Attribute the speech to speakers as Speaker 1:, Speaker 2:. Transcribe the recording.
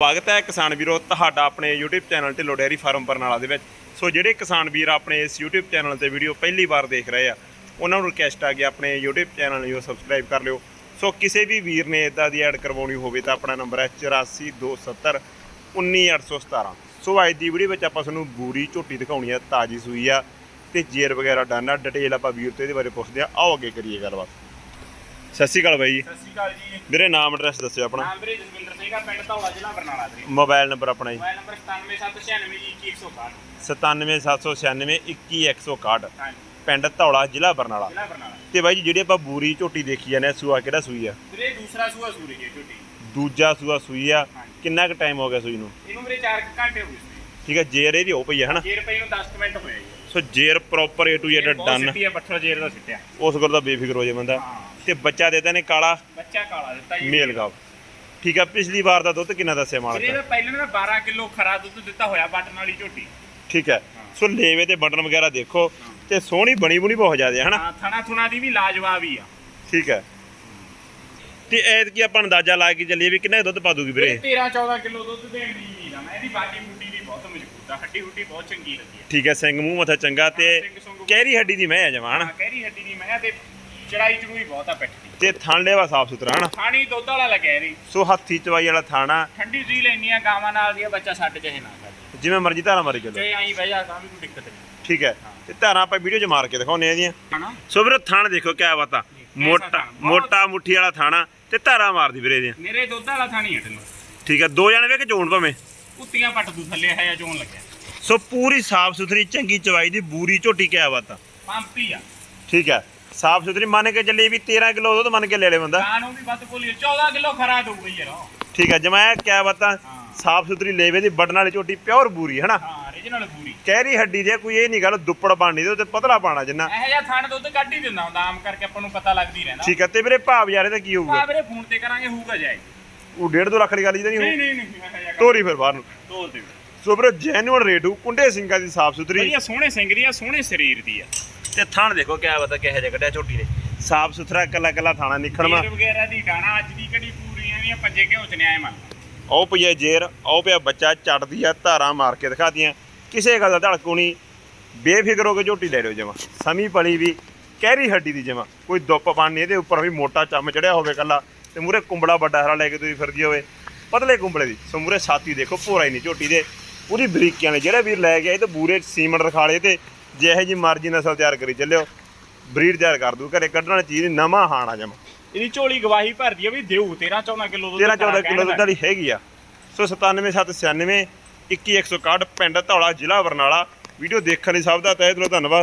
Speaker 1: ਸਵਾਗਤ ਹੈ ਕਿਸਾਨ ਵੀਰੋ ਤੁਹਾਡਾ ਆਪਣੇ YouTube channel Dhillon dairy farm Barnala ਦੇ ਵਿੱਚ। ਸੋ ਜਿਹੜੇ ਕਿਸਾਨ ਵੀਰ ਆਪਣੇ ਇਸ YouTube ਚੈਨਲ ਤੇ ਵੀਡੀਓ ਪਹਿਲੀ ਵਾਰ ਦੇਖ ਰਹੇ ਆ ਉਹਨਾਂ ਨੂੰ ਰਿਕਵੈਸਟ ਆ ਕਿ ਆਪਣੇ YouTube ਚੈਨਲ ਨੂੰ ਸਬਸਕ੍ਰਾਈਬ ਕਰ ਲਿਓ। ਸੋ ਕਿਸੇ ਵੀ ਵੀਰ ਨੇ ਇਦਾਂ ਦੀ ਐਡ ਕਰਵਾਉਣੀ ਹੋਵੇ ਤਾਂ ਆਪਣਾ ਨੰਬਰ ਹੈ 8427 19817 ਸੋ ਅੱਜ ਦੀ ਵੀਡੀਓ ਵਿੱਚ ਆਪਾਂ ਤੁਹਾਨੂੰ ਬੂਰੀ ਝੋਟੀ ਦਿਖਾਉਣੀ ਆ ਤਾਜੀ ਸੂਈ ਆ ਤੇ ਜੇਰ ਵਗੈਰਾ ਡਾਨਾ ਡਿਟੇਲ ਆਪਾਂ ਵੀਰ ਤੇ ਇਹਦੇ ਬਾਰੇ ਪੁੱਛਦੇ ਆ। ਆਓ ਅੱਗੇ ਕਰੀਏ ਗੱਲਬਾਤ। ਸਤਿ ਸ਼੍ਰੀ ਅਕਾਲ ਬਾਈ ਜੀ।
Speaker 2: ਸਤਿ ਸ਼੍ਰੀ ਅਕਾਲ ਜੀ।
Speaker 1: ਵੀਰੇ ਨਾਮ ਐਡਰੈਸ ਦੱਸਿਓ ਆਪਣਾ।
Speaker 2: ਨਾਮ ਵੀਰੇ ਜਸਵਿੰਦਰ ਆ ਪਿੰਡ ਧੌਲਾ ਜ਼ਿਲ੍ਹਾ ਬਰਨਾਲਾ ਵੀਰੇ
Speaker 1: ਮੋਬਾਈਲ ਨੰਬਰ ਆਪਣਾ ਜੀ।
Speaker 2: ਮੋਬਾਈਲ ਨੰਬਰ 977692 ਜੀ 2161
Speaker 1: 97796 21161
Speaker 2: ਹਾਂਜੀ
Speaker 1: ਪਿੰਡ ਧੌਲਾ ਜ਼ਿਲ੍ਹਾ ਬਰਨਾਲਾ।
Speaker 2: ਜ਼ਿਲ੍ਹਾ ਬਰਨਾਲਾ।
Speaker 1: ਤੇ ਬਾਈ ਜੀ ਜਿਹੜੀ ਆਪਾਂ ਬੂਰੀ ਝੋਟੀ ਦੇਖੀ ਜਾਂਦੇ ਆ ਸੂਆ ਕਿਹੜਾ ਸੂਈ ਆ?
Speaker 2: ਵੀਰੇ ਦੂਸਰਾ ਸੂਆ ਸੂਰੀ ਹੈ ਝੋਟੀ।
Speaker 1: ਦੂਜਾ ਸੂਆ ਸੂਈ ਆ।
Speaker 2: ਹਾਂਜੀ।
Speaker 1: ਕਿੰਨਾ ਕੁ ਟਾਈਮ ਹੋ ਗਿਆ ਸੂਈ ਨੂੰ?
Speaker 2: ਇਹਨੂੰ ਵੀਰੇ 4 ਘੰਟੇ ਹੋ ਗਏ ਸੀ
Speaker 1: ਠੀਕ ਹੈ ਜੇਰ ਇਹਦੀ ਹੋ ਪਈ ਆ ਹਨਾ?
Speaker 2: ਜੇ ਰੁਪਏ ਨੂੰ 10 ਮਿੰਟ ਹੋਏ ਜੀ।
Speaker 1: So Jer proper A to Z done
Speaker 2: ਸਿੱਟੀ ਆ ਬੱਠਲ ਜੇਰ ਦਾ ਸਿੱਟਿਆ।
Speaker 1: ਉਸ ਗੱਲ ਦਾ ਬੇਫਿਕਰ ਹੋ ਜਾ ਬੰਦਾ।
Speaker 2: ਹਾਂ।
Speaker 1: ਤੇ ਬੱਚਾ ਦੇਤਾ ਨੇ ਕਾਲਾ?
Speaker 2: ਬੱਚਾ ਕਾਲਾ ਦਿੱਤਾ ਜੀ।
Speaker 1: ਮੇਲ ਗਾਵ ਠੀਕ ਆ ਪਿਛਲੀ ਵਾਰ ਦਾ ਦੁੱਧ ਕਿੰਨਾ ਦੱਸਿਆ ਮਾਲਕ
Speaker 2: ਇਹਦਾ ਪਹਿਲੇ ਨੇ 12 ਕਿਲੋ ਖਰਾ ਦੁੱਧ ਦਿੱਤਾ ਹੋਇਆ ਬਟਨ ਵਾਲੀ ਝੋਟੀ।
Speaker 1: ਠੀਕ ਹੈ ਸੋ ਲੇਵੇ ਤੇ ਬਟਨ ਵਗੈਰਾ ਦੇਖੋ ਤੇ ਸੋਹਣੀ ਬਣੀ ਬੁਣੀ ਬਹੁਤ ਜ਼ਿਆਦਾ ਹੈ ਹਨਾ?
Speaker 2: ਹਾਂ ਥਣਾ ਥੁਣਾ ਦੀ ਵੀ ਲਾਜਵਾਬ ਹੀ ਆ।
Speaker 1: ਠੀਕ ਹੈ। ਤੇ ਐਤ ਕੀ ਆਪਾਂ ਅੰਦਾਜ਼ਾ ਲਾ ਕੇ ਚੱਲੀਏ ਵੀ ਕਿੰਨਾ ਕੁ ਦੁੱਧ ਪਾ ਦੂਗੀ ਵੀਰੇ?
Speaker 2: 13 14 ਕਿਲੋ ਦੁੱਧ ਦੇਣ ਦੀ ਉਮੀਦ ਆ। ਮੈਂ ਇਹਦੀ ਬਾਡੀ ਬੁੱਡੀ ਵੀ ਬਹੁਤ ਮਜ਼ਬੂਤ ਆ। ਹੱਡੀ ਹੁੱਡੀ ਬਹੁਤ ਚੰਗੀ ਲੱਗੀ ਆ।
Speaker 1: ਠੀਕ ਹੈ ਸਿੰਘ ਮੂੰਹ ਮੱਥਾ ਚੰਗਾ ਤੇ
Speaker 2: ਸਿੰਘ
Speaker 1: ਕਹਿਰੀ ਹੱਡੀ ਦੀ ਮੈਂ ਆ ਹਨਾ?
Speaker 2: ਹਾਂ ਕਹਿਰੀ ਹੱਡੀ ਦੀ ਮੈਂ ਤੇ ਚੜਾਈ ਚੜੂਈ ਬਹੁਤ ਆ ਪਿੱਠ ਦੀ।
Speaker 1: ਤੇ ਥਣ ਲੈਵਾ ਸਾਫ਼ ਸੁਥਰਾ ਹਨਾ?
Speaker 2: ਥਾਣੀ ਦੁੱਧ ਵਾਲਾ ਲੱਗਿਆ ਇਹਦੀ।
Speaker 1: ਸੋ ਹੱਥੀ ਚਵਾਈ ਵਾਲਾ ਥਾਣਾ।
Speaker 2: ਠੰਡੀ ਜੀ ਲੈਣੀਆਂ ਗਾਵਾਂ ਨਾਲ ਦੀ ਆ, ਬੱਚਾ ਛੱਡ ਚਾਹੇ ਨਾ ਛੱਡ
Speaker 1: ਜਿਵੇਂ ਮਰਜ਼ੀ ਧਾਰਾ ਮਾਰੀ ਚੱਲੋ।
Speaker 2: ਜੇ ਆਈ ਬਹਿ ਜਾ ਤਾਂ ਵੀ ਕੋਈ ਦਿੱਕਤ ਨਹੀਂ।
Speaker 1: ਠੀਕ ਹੈ। ਤੇ ਧਾਰਾਂ ਆਪਾਂ ਵੀਡੀਓ 'ਚ ਮਾਰ ਕੇ ਦਿਖਾਉਨੇ ਆ ਇਹਦੀਆਂ।
Speaker 2: ਹਨਾ?
Speaker 1: ਸੋ ਵੀਰੇ ਥਣ ਦੇਖੋ ਕਿਆ ਬਾਤਾਂ। ਮੋਟਾ
Speaker 2: ਥਣ, ਬਹੁਤ-
Speaker 1: ਮੋਟਾ ਮੁੱਠੀ ਵਾਲਾ ਥਾਣਾ ਤੇ ਧਾਰਾਂ ਮਾਰਦੀ ਵੀਰੇ ਇਹਦੀਆਂ।
Speaker 2: ਮੇਰੇ ਦੁੱਧ ਵਾਲਾ ਥਾਣੀ ਹਟਣ
Speaker 1: ਠੀਕ ਹੈ ਦੋ ਜਣੇ ਵੇ ਕਿ ਚੋਣ ਭਾਵੇਂ?
Speaker 2: ਕੁੱਤੀਆਂ ਪੱਟ ਦੂ ਥੱਲੇ ਹੈ ਚੋਣ ਲੱਗਿਆ।
Speaker 1: ਸੋ ਪੂਰੀ ਸਾਫ਼ ਸੁਥਰੀ ਚੰਗੀ ਚਵਾਈ ਦੀ ਬੂਰੀ ਝੋਟੀ ਕਿਆ ਬਾਤਾਂ?
Speaker 2: ਪੰਪੀ ਆ।
Speaker 1: ਠੀਕ ਹੈ। ਸਾਫ਼ ਸੁਥਰੀ ਮੰਨ ਕੇ ਚੱਲੀ ਵੀ 13 ਕਿਲੋ ਦੁੱਧ ਮੰਨ ਕੇ ਲੈ ਲੈ ਬੰਦਾ।
Speaker 2: ਨੂੰ ਵੀ ਵੱਧ ਬੋਲੀ 14 ਕਿਲੋ ਖਰਾ ਦਊ ਬਈ ਯਾਰ।
Speaker 1: ਠੀਕ ਹੈ ਜਮਾਇਆ ਕਿਆ ਬਾਤਾਂ
Speaker 2: ਹਾਂ।
Speaker 1: ਸਾਫ਼ ਸੁਥਰੀ ਲੇਵੇ ਦੀ ਬਟਨ ਵਾਲੀ ਝੋਟੀ ਪਿਓਰ ਬੂਰੀ ਹਨਾ?
Speaker 2: ਹਾਂ
Speaker 1: ਕਹਿਰੀ ਹੱਡੀ ਦੀ ਕੋਈ ਇਹ ਨਹੀਂ ਗੱਲ ਦੁੱਪੜ ਬਣਨੀ ਦੇ ਉੱਤੇ ਪਤਲਾ ਪਾਣਾ ਜਿੰਨਾ।
Speaker 2: ਇਹੋ ਜਿਹਾ ਥਾਣ ਦੁੱਧ ਕੱਢ ਹੀ ਦਿੰਦਾ ਹੁੰਦਾ ਆਮ ਕਰਕੇ ਆਪਾਂ ਨੂੰ ਪਤਾ ਲੱਗਦੀ ਰਹਿੰਦਾ।
Speaker 1: ਠੀਕ ਹੈ ਤੇ ਵੀਰੇ ਭਾਵ ਯਾਰ ਇਹਦਾ ਕੀ ਹੋਊਗਾ?
Speaker 2: ਆ ਵੀਰੇ ਫੋਨ ਤੇ ਕਰਾਂਗੇ ਹੋਊਗਾ ਜਾਏ।
Speaker 1: ਉਹ 1.5 ਲੱਖ ਦੀ ਗੱਲ ਜਿਹਦਾ ਨਹੀਂ
Speaker 2: ਨਹੀਂ
Speaker 1: ਹੋਊ?
Speaker 2: ਨਹੀਂ ਨਹੀਂ ਇਹੋ ਜਿਹਾ
Speaker 1: ਤੋਰੀ ਫਿਰ ਬਾਹਰ ਨੂੰ।
Speaker 2: ਤੋਲ ਦੇ।
Speaker 1: ਸੋ ਵੀਰੇ ਜੈਨੂਅਲ ਰੇਟ ਕੁੰਡੇ ਸਿੰਘਾਂ ਦੀ ਸਾਫ਼ ਸੁਥਰੀ।
Speaker 2: ਵਧੀਆ ਸੋਹਣੇ ਸਿੰਘ ਦੀ ਆ ਸੋਹਣੇ ਸਰੀਰ ਦੀ ਆ।
Speaker 1: ਤੇ ਥਣ ਦੇਖੋ ਕਿਆ ਬਤਾ ਕਿਹੋ ਜਿਹਾ ਕੱਢਿਆ ਝੋਟੀ ਨੇ। ਸਾਫ਼ ਸੁਥਰਾ ਕੱਲਾ ਕੱਲਾ ਥਾਣਾ ਨਿਖੜਵਾ
Speaker 2: ਜੇਰ ਵਗੈਰਾ ਦੀ ਗਾਣਾ ਅੱਜ ਦੀ ਕੜੀ ਪੂਰੀਆਂ ਦੀਆਂ ਪੰਜੇ ਘਿਓ ਚ ਨਿਆਏ ਮੰਨ
Speaker 1: ਉਹ ਪਈਆ ਜੇਰ ਉਹ ਪਿਆ ਬੱਚਾ ਚੜਦੀ ਆ ਧਾਰਾਂ ਮਾਰ ਕੇ ਦਿਖਾਤੀਆਂ ਕਿਸੇ ਗੱਲ ਦਾ ਧੜਕੂ ਨਹੀਂ ਬੇਫਿਕਰ ਹੋ ਕੇ ਝੋਟੀ ਲੈ ਲਿਓ ਜਮਾ। ਸਮੀ ਪਲੀ ਵੀ ਕਹਿਰੀ ਹੱਡੀ ਦੀ ਜਮਾ। ਕੋਈ ਦੁੱਪ ਪਾਣੀ ਇਹਦੇ ਉੱਪਰ ਵੀ ਮੋਟਾ ਚੰਮ ਚੜਿਆ ਹੋਵੇ ਕੱਲਾ ਤੇ ਮੂਰੇ ਕੁੰਬੜਾ ਵੱਡਾ ਹਰਾ ਲੈ ਕੇ ਤੁਸੀਂ ਫਿਰਦੀ ਹੋਵੇ। ਪਤਲੇ ਕੁੰਬੜੇ ਦੀ ਸੋ ਮੂਰੇ ਛਾਤੀ ਦੇਖੋ ਭੋਰਾ ਹੀ ਨਹੀਂ ਝੋਟੀ ਦੇ। ਪੂਰੀ ਬਰੀਕੀਆਂ ਨੇ ਜਿਹੜੇ ਵੀਰ ਲੈ ਕੇ ਆਏ ਤੇ ਬੂਰੇ ਸੀਮੈਂਟ ਰਖਾਲੇ ਤੇ ਜਿਹੇ ਜੀ ਮਰਜ਼ੀ ਨਸਲ ਤਿਆਰ ਕਰੀ ਚੱਲਿਓ ਬਰੀਡ ਤਿਆਰ ਕਰ ਦੂ ਘਰੇ ਕੱਢਣ ਵਾਲੀ ਚੀਜ਼ ਨਵਾਂ ਹਾਣਾ ਜਮਾ।
Speaker 2: ਇਹਦੀ ਝੋਲੀ ਗਵਾਹੀ ਭਰਦੀ ਆ ਵੀ ਦੇਊ 13 14 ਕਿਲੋ ਦੁੱਧ
Speaker 1: 13 14
Speaker 2: ਘਰਾਂ
Speaker 1: ਕਿਲੋ ਦੁੱਧ ਵਾਲੀ ਹੈਗੀ ਆ। ਸੋ 97796 21161 ਪਿੰਡ ਧੌਲਾ ਜ਼ਿਲ੍ਹਾ ਬਰਨਾਲਾ। ਵੀਡੀਓ ਦੇਖਣ ਲਈ ਸਭ ਦਾ ਤਹਿ ਦਿਲੋਂ ਧੰਨਵਾਦ।